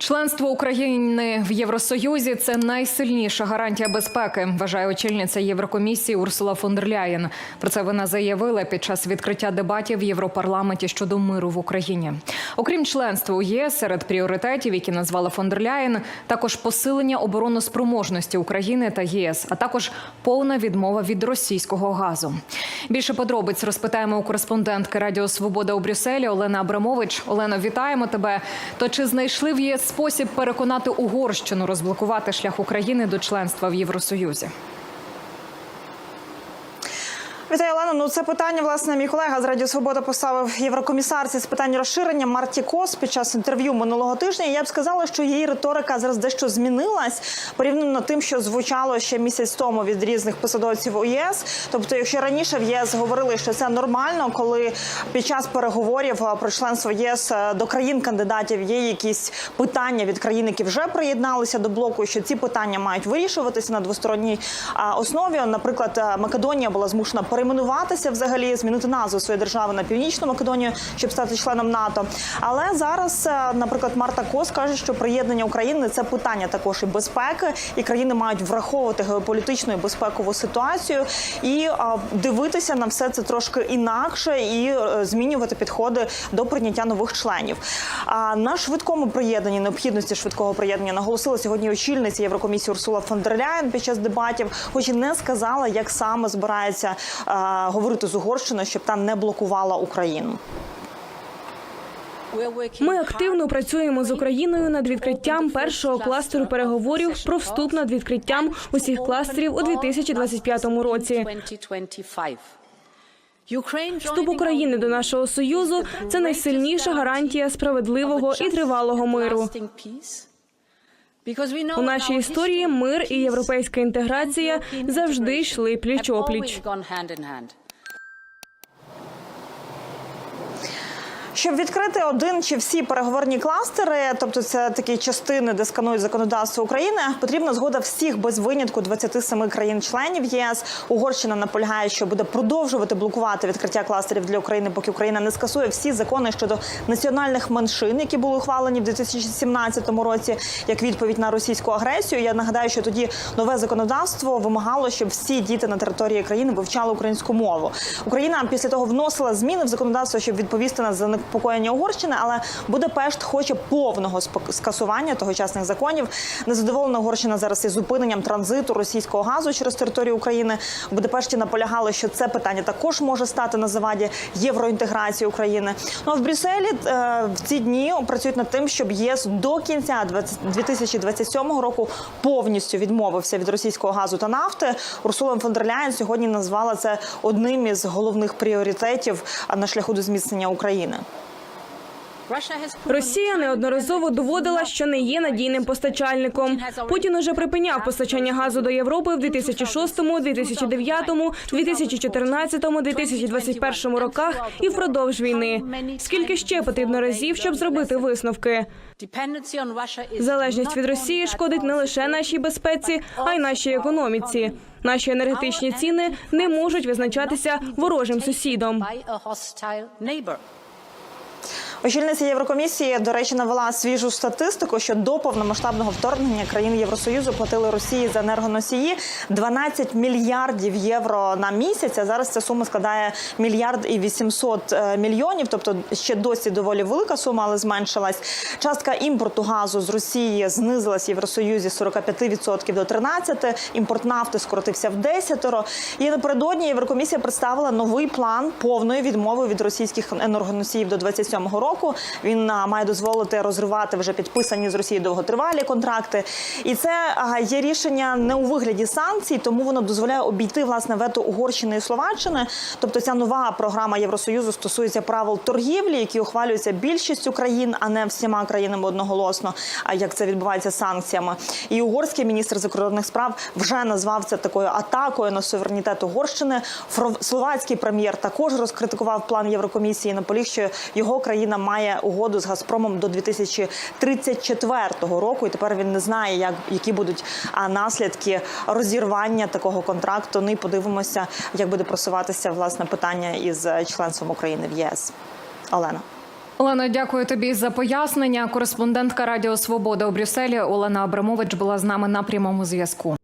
Членство України в Євросоюзі це найсильніша гарантія безпеки, вважає очільниця Єврокомісії Урсула фон дер Ляєн. Про це вона заявила під час відкриття дебатів в Європарламенті щодо миру в Україні. Окрім членства у ЄС, серед пріоритетів, які назвала фон дер Ляєн, також посилення обороноспроможності України та ЄС, а також повна відмова від російського газу. Більше подробиць розпитаємо у кореспондентки Радіо Свобода у Брюсселі Олена Абрамович. Олено, вітаємо тебе. То чи знайшли в ЄС спосіб переконати Угорщину розблокувати шлях України до членства в Євросоюзі? Вітаю, Олено. Ну це питання власне мій колега з Радіо Свобода поставив єврокомісарці з питань розширення Марті Кос під час інтерв'ю минулого тижня. Я б сказала, що її риторика зараз дещо змінилась порівняно тим, що звучало ще місяць тому від різних посадовців у ЄС. Тобто, якщо раніше в ЄС говорили, що це нормально, коли під час переговорів про членство ЄС до країн-кандидатів є якісь питання від країн, які вже приєдналися до блоку, що ці питання мають вирішуватися на двосторонній основі. Наприклад, Македонія була змушена перейменуватися взагалі, змінити назву своєї держави на північну Македонію, щоб стати членом НАТО. Але зараз, е, наприклад, Марта Кос каже, що приєднання України це питання також і безпеки, і країни мають враховувати геополітичну і безпекову ситуацію і дивитися на все це трошки інакше і е, змінювати підходи до прийняття нових членів. А на швидкому приєднанні необхідності швидкого приєднання наголосила сьогодні очільниця Єврокомісії Урсула фон дер Ляєн під час дебатів, хоч і не сказала, як саме збирається е, говорити з Угорщиною, щоб та не блокувала Україну. Ми активно працюємо з Україною над відкриттям першого кластеру переговорів про вступ над відкриттям усіх кластерів у 2025 році. Вступ України до нашого союзу це найсильніша гарантія справедливого і тривалого миру. У нашій історії мир і європейська інтеграція завжди йшли пліч Щоб відкрити один чи всі переговорні кластери, тобто це такі частини, де сканують законодавство України, потрібна згода всіх без винятку 27 країн-членів ЄС. Угорщина наполягає, що буде продовжувати блокувати відкриття кластерів для України, поки Україна не скасує всі закони щодо національних меншин, які були ухвалені в 2017 році, як відповідь на російську агресію. Я нагадаю, що тоді нове законодавство вимагало, щоб всі діти на території країни вивчали українську мову. Україна після того вносила зміни в законодавство, щоб відповісти на занепокоєння Угорщини, але Будапешт хоче повного скасування тогочасних законів. Незадоволена Угорщина зараз із зупиненням транзиту російського газу через територію України. В Будапешті наполягали, що це питання також може стати на заваді євроінтеграції України. Ну а в Брюсселі е, в ці дні працюють над тим, щоб ЄС до кінця 20 2027 року повністю відмовився від російського газу та нафти. Урсула фон дер Ляєн сьогодні назвала це одним із головних пріоритетів на шляху до зміцнення України. Росія неодноразово доводила, що не є надійним постачальником. Путін уже припиняв постачання газу до Європи в 2006, 2009, 2014, 2021 роках і впродовж війни. Скільки ще потрібно разів, щоб зробити висновки? Залежність від Росії шкодить не лише нашій безпеці, а й нашій економіці. Наші енергетичні ціни не можуть визначатися ворожим сусідом. Очільниця Єврокомісії, до речі, навела свіжу статистику, що до повномасштабного вторгнення країни Євросоюзу платили Росії за енергоносії 12 мільярдів євро на місяць. А зараз ця сума складає мільярд і 800 е, мільйонів. Тобто ще досі доволі велика сума, але зменшилась. Частка імпорту газу з Росії знизилась в Євросоюзі з 45% до 13%. Імпорт нафти скоротився в 10. І напередодні Єврокомісія представила новий план повної відмови від російських енергоносіїв до 27-го року. Він має дозволити розривати вже підписані з Росією довготривалі контракти. І це є рішення не у вигляді санкцій, тому воно дозволяє обійти власне вето Угорщини і Словаччини. Тобто ця нова програма Євросоюзу стосується правил торгівлі, які ухвалюються більшістю країн, а не всіма країнами одноголосно. А як це відбувається санкціями? І угорський міністр закордонних справ вже назвав це такою атакою на суверенітет Угорщини. Словацький прем'єр також розкритикував план Єврокомісії. Наполіг, що його країна має угоду з Газпромом до 2034 року, і тепер він не знає, як які будуть наслідки розірвання такого контракту. Ну і подивимося, як буде просуватися власне питання із членством України в ЄС. Олена. Олена, дякую тобі за пояснення. Кореспондентка Радіо Свобода у Брюсселі Олена Абрамович була з нами на прямому зв'язку.